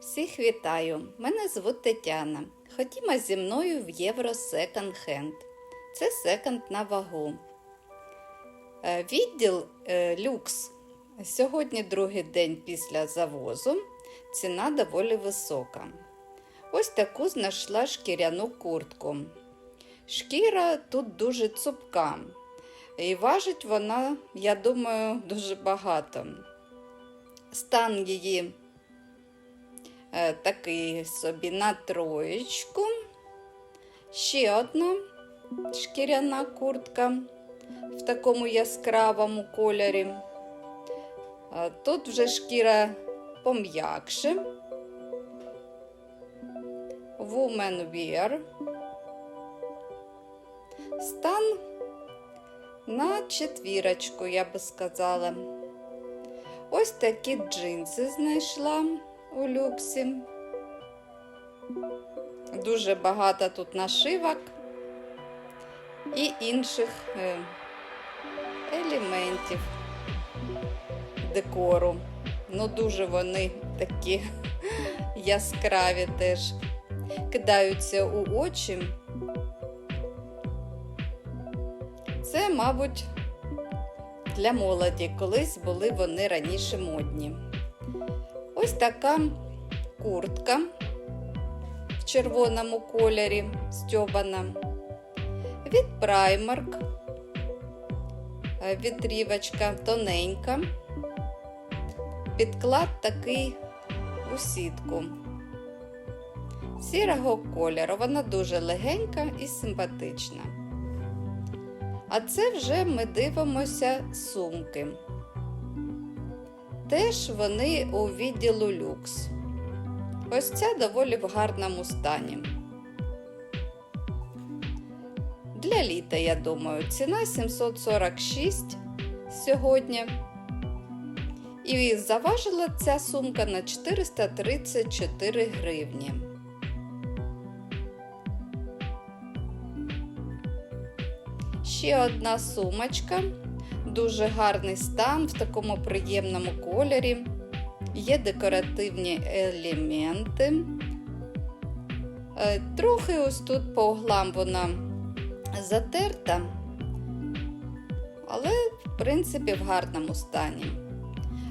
Всіх вітаю! Мене звуть Тетяна. Ходімо зі мною в Євро Секонд Хенд. Це секонд на вагу. Е, Відділ е, люкс. Сьогодні другий день після завозу. Ціна доволі висока. Ось таку знайшла шкіряну куртку. Шкіра тут дуже цупка. І важить вона, я думаю, дуже багато. Стан її такий собі на троєчку. Ще одна шкіряна куртка в такому яскравому кольорі. Е, Тут вже шкіра пом'якше. Woman Wear. Стан на четвірочку, я би сказала. Ось такі джинси знайшла у люксі. Дуже багато тут нашивок і інших е, елементів декору. Ну, дуже вони такі яскраві теж кидаються у очі. Це, мабуть, для молоді, колись були вони раніше модні. Ось така куртка в червоному кольорі стьобана. Від. Е, Відрівочка тоненька. Підклад такий у сітку. Сірого кольору. Вона дуже легенька і симпатична. А це вже ми дивимося сумки. Теж вони у відділу люкс. Ось ця доволі в гарному стані. Для літа, я думаю, ціна 746 сьогодні. І заважила ця сумка на 434 гривні. Ще одна сумочка. Дуже гарний стан в такому приємному кольорі. Є декоративні елементи. Е, Трохи ось тут по углам вона затерта, але, в принципі, в гарному стані.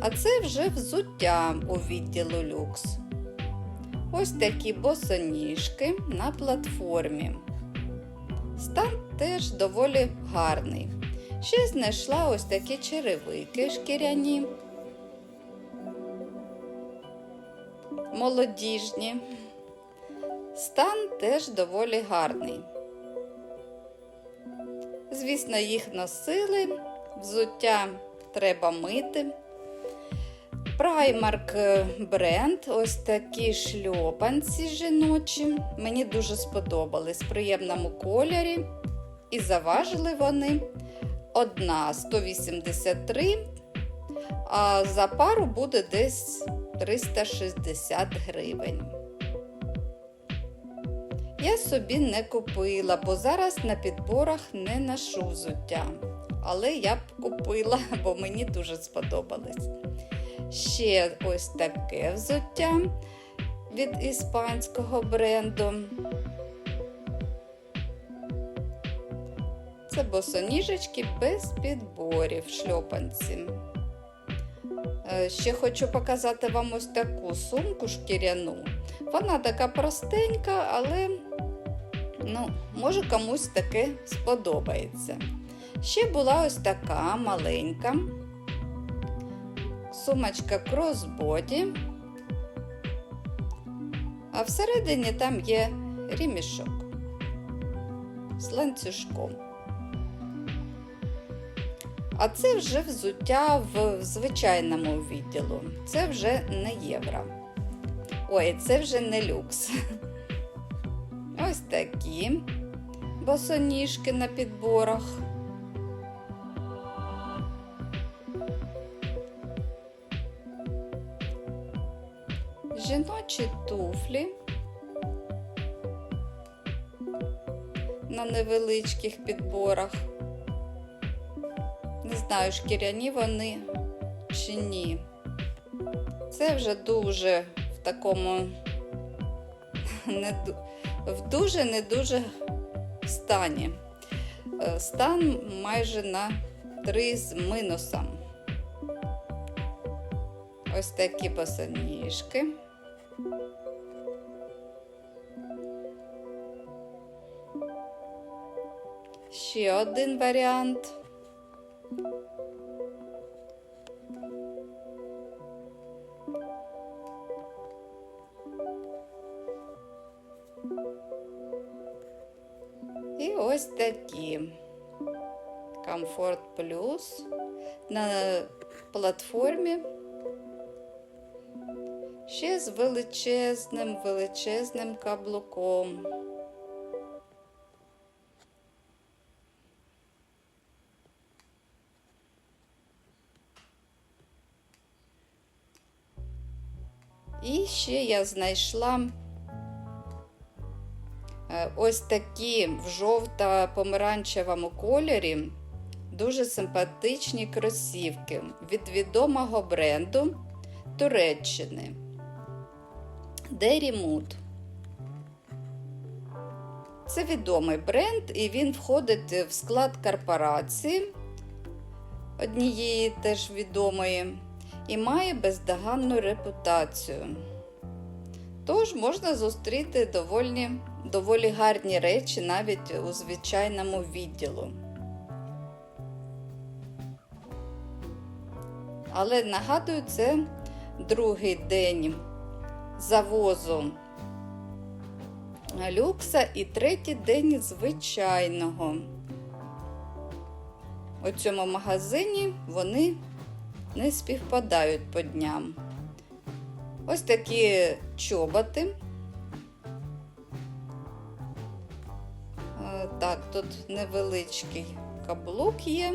А це вже взуття у відділу люкс. Ось такі босоніжки на платформі. Стан теж доволі гарний. Ще знайшла ось такі черевики шкіряні, молодіжні. Стан теж доволі гарний. Звісно, їх носили, взуття треба мити. Primark бренд, ось такі шльопанці жіночі. Мені дуже сподобались в приємному кольорі. І заважили вони одна 183, а за пару буде десь 360 гривень. Я собі не купила, бо зараз на підборах не ношу взуття. Але я б купила, бо мені дуже сподобались. Ще ось таке взуття від іспанського бренду. Це босоніжечки без підборів шльопанці. Е, Ще хочу показати вам ось таку сумку шкіряну. Вона така простенька, але ну, може комусь таке сподобається. Ще була ось така маленька сумочка кросбоді. А всередині там є ремішок з ланцюжком. А це вже взуття в звичайному відділу. Це вже не євро. Ой, це вже не люкс. Ось такі босоніжки на підборах. Жіночі туфлі на невеличких підборах. Знаю, шкіряні вони чи ні. Це вже дуже в такому не, в дуже не дуже стані. Е, Стан майже на 3 з мінусом. Ось такі босоніжки. Ще один варіант. І ось такі. Комфорт плюс на платформі. Ще з величезним, величезним каблуком. І ще я знайшла е, ось такі в жовто-помаранчевому кольорі дуже симпатичні кросівки від відомого бренду Туреччини Mood. Це відомий бренд, і він входить в склад корпорації однієї теж відомої і має бездоганну репутацію. Тож можна зустріти доволі, доволі гарні речі навіть у звичайному відділу. Але нагадую, це другий день завозу люкса і третій день звичайного. У цьому магазині вони не співпадають по дням. Ось такі чоботи. Е, Так, тут невеличкий каблук є.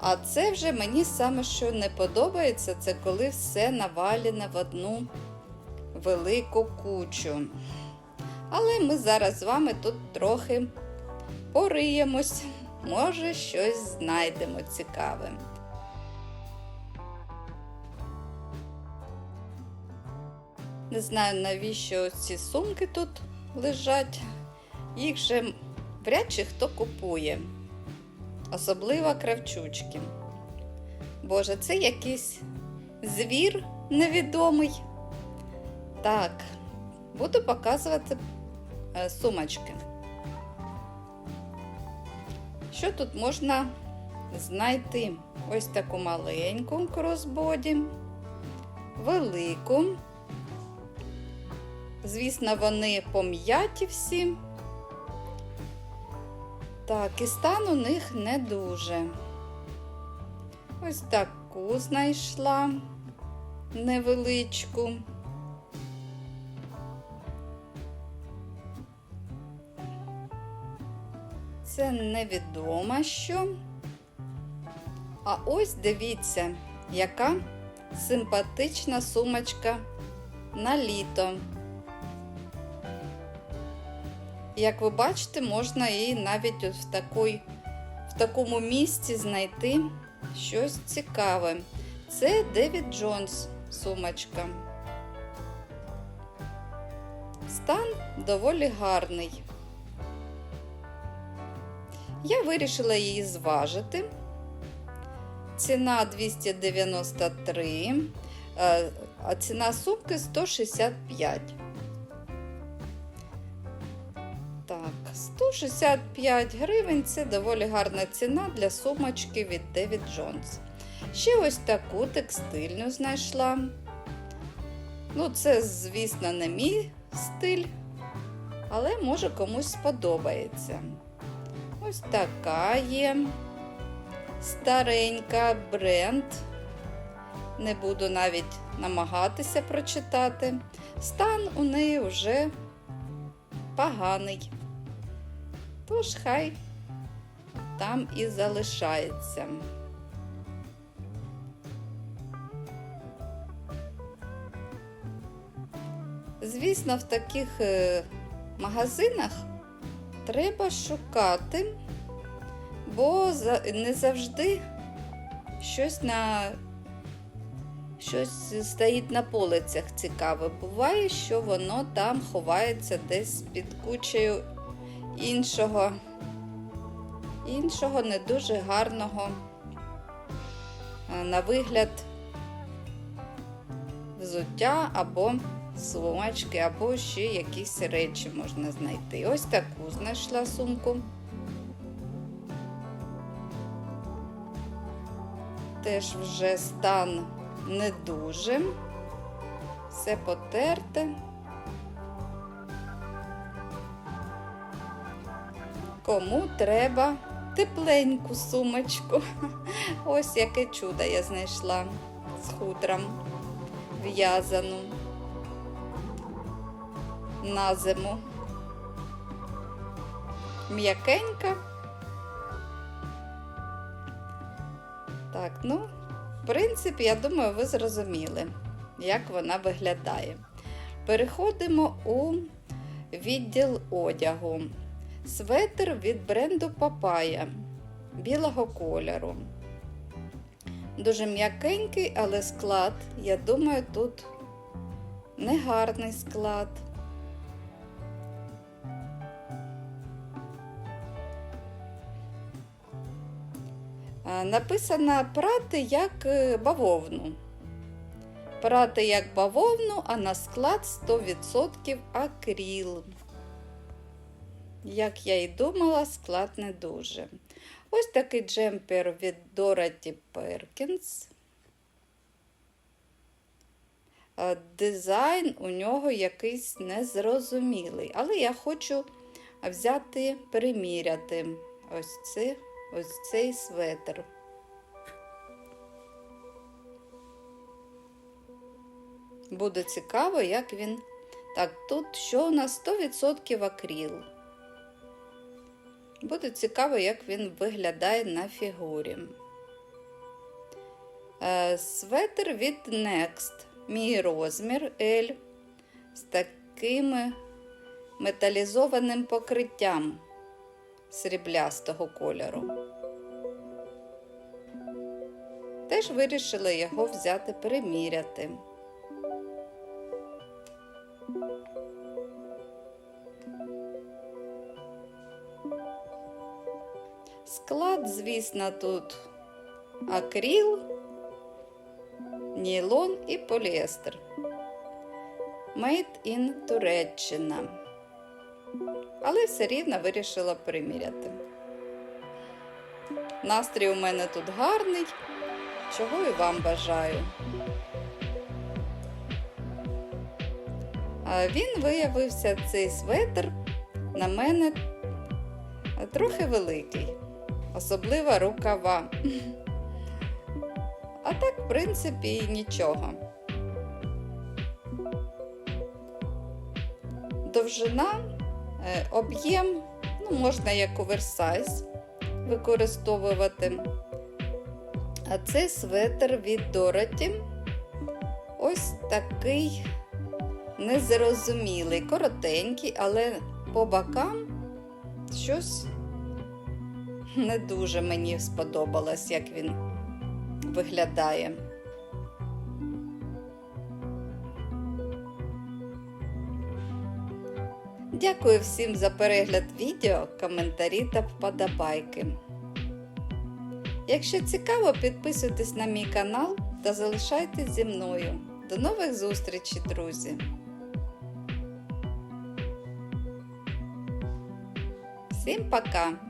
А це вже мені саме що не подобається, це коли все навалене в одну велику кучу. Але ми зараз з вами тут трохи пориємось, може, щось знайдемо цікаве. Не знаю, навіщо ці сумки тут лежать. Їх же вряд чи хто купує особливо кравчучки. Боже, це якийсь звір невідомий. Так, буду показувати е, сумочки. Що тут можна знайти? Ось таку маленьку кросбоді, велику. Звісно, вони пом'яті всі. Так, і стан у них не дуже. Ось таку знайшла невеличку. Це невідомо що. А ось дивіться, яка симпатична сумочка на літо. Як ви бачите, можна і навіть от в, такой, в такому місці знайти щось цікаве. Це Девід Джонс сумочка. Стан доволі гарний. Я вирішила її зважити. Ціна 293, е, а ціна сумки 165. Так, 165 гривень це доволі гарна ціна для сумочки від David Jones. Ще ось таку текстильну знайшла. Ну, це, звісно, не мій стиль, але може комусь сподобається. Ось така є старенька бренд. Не буду навіть намагатися прочитати. Стан у неї вже поганий. Тож хай там і залишається. Звісно, в таких е, магазинах треба шукати, бо не завжди щось на щось стоїть на полицях цікаве. Буває, що воно там ховається десь під кучею іншого, іншого не дуже гарного на вигляд взуття або сумочки, або ще якісь речі можна знайти. Ось таку знайшла сумку. Теж вже стан не дуже. Все потерте. Кому треба тепленьку сумочку. Ось яке чудо я знайшла з хутром в'язану на зиму. М'якенька. Так, ну, в принципі, я думаю, ви зрозуміли, як вона виглядає. Переходимо у відділ одягу. Светр від бренду Папая білого кольору. Дуже м'якенький, але склад, я думаю, тут негарний склад. Написано прати як е, бавовну. Прати як бавовну, а на склад 100% акріл. Як я і думала, склад не дуже. Ось такий джемпер від Dorothy Perkins. Е, Дизайн у нього якийсь незрозумілий, але я хочу взяти, приміряти ось, це, ось цей светр. Буде цікаво, як він. Так, тут що у нас 100% акріл. Буде цікаво, як він виглядає на фігурі. Е, Светр від Next. Мій розмір L з таким металізованим покриттям сріблястого кольору. Теж вирішила його взяти приміряти. Склад, звісно, тут акріл, нілон і поліестер. Made in Туреччина. Але все рівно вирішила приміряти. Настрій у мене тут гарний, чого і вам бажаю. Він виявився цей светр на мене трохи великий, особливо рукава. А так, в принципі, нічого. Довжина, об'єм, ну, можна як оверсайз використовувати. А це светр від Dorothy. Ось такий незрозумілий, коротенький, але по бокам щось не дуже мені сподобалось, як він виглядає. Дякую всім за перегляд відео, коментарі та вподобайки. Якщо цікаво, підписуйтесь на мій канал та залишайтесь зі мною. До нових зустрічей, друзі! Всім пока!